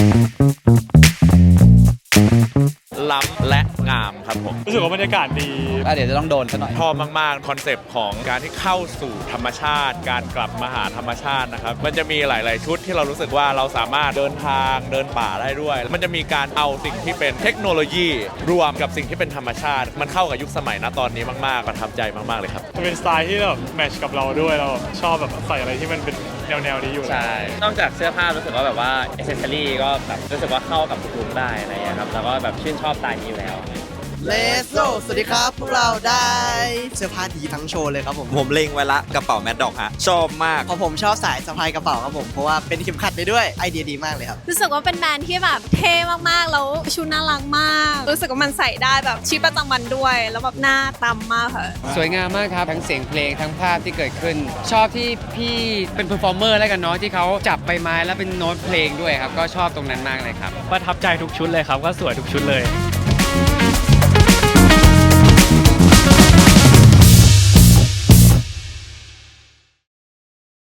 Thank you. ล้ำและงามครับผม รู้สึกว่าบรรยากาศดี อะเดี๋ยวจะต้องโดนซะหน่อย ชอบมาก ๆ คอนเซปต์ของการที่เข้าสู่ธรรมชาติ การกลับมาหาธรรมชาตินะครับ มันจะมีหลาย ๆ ชุดที่เรารู้สึกว่าเราสามารถเดินทางเดินป่าได้ด้วย มันจะมีการเอาสิ่งที่เป็นเทคโนโลยี รวมกับสิ่งที่เป็นธรรมชาติ มันเข้ากับยุคสมัยณตอนนี้มาก ๆ ประทับใจมาก ๆ เลยครับ มันเป็นสไตล์ที่แบบแมทชกับเราด้วยเราชอบแบบใส่อะไรที่มันเป็นแนวแนวๆนี้อยู่แล้ว ใช่ นอกจากเสื้อผ้ารู้สึกว่าแบบว่าอ c เซสซอรี่ก็แบบรู้สึกว่าเข้ากับทุกลุคได้อะไรอย่างเงี้ยครับ แล้วก็แบบชื่นชอบสไตล์นี้อยู่แล้ว เลสโซสวัสดีครับ พวกเราได้เสื้อผ้าดีทั้งโชว์เลยครับผม ผมเล็งไว้ละกระเป๋าแมดดอกฮะชอบมากเพราะผมชอบสายสะพายกระเป๋าครับผม เพราะว่าเป็นเข็มขัดได้ด้วยไอเดียดีมากเลยครับ รู้สึกว่าเป็นแบรนด์ที่แบบเท่มากๆ แล้วชุดน่ารักมาก รู้สึกว่ามันใส่ได้แบบชีวิตประจำวันด้วย แล้วแบบหน้าตำมากค่ะ สวยงามมากครับ ทั้งเสียงเพลงทั้งภาพที่เกิดขึ้น ชอบที่พี่เป็นเพอร์ฟอร์เมอร์แล้วกันเนาะที่เขาจับใบไม้แล้วเป็นโน้ตเพลงด้วยครับก็ชอบตรงนั้นมากเลยครับ ประทับใจทุกชุดเลยครับ ก็สวยทุกชุดเลย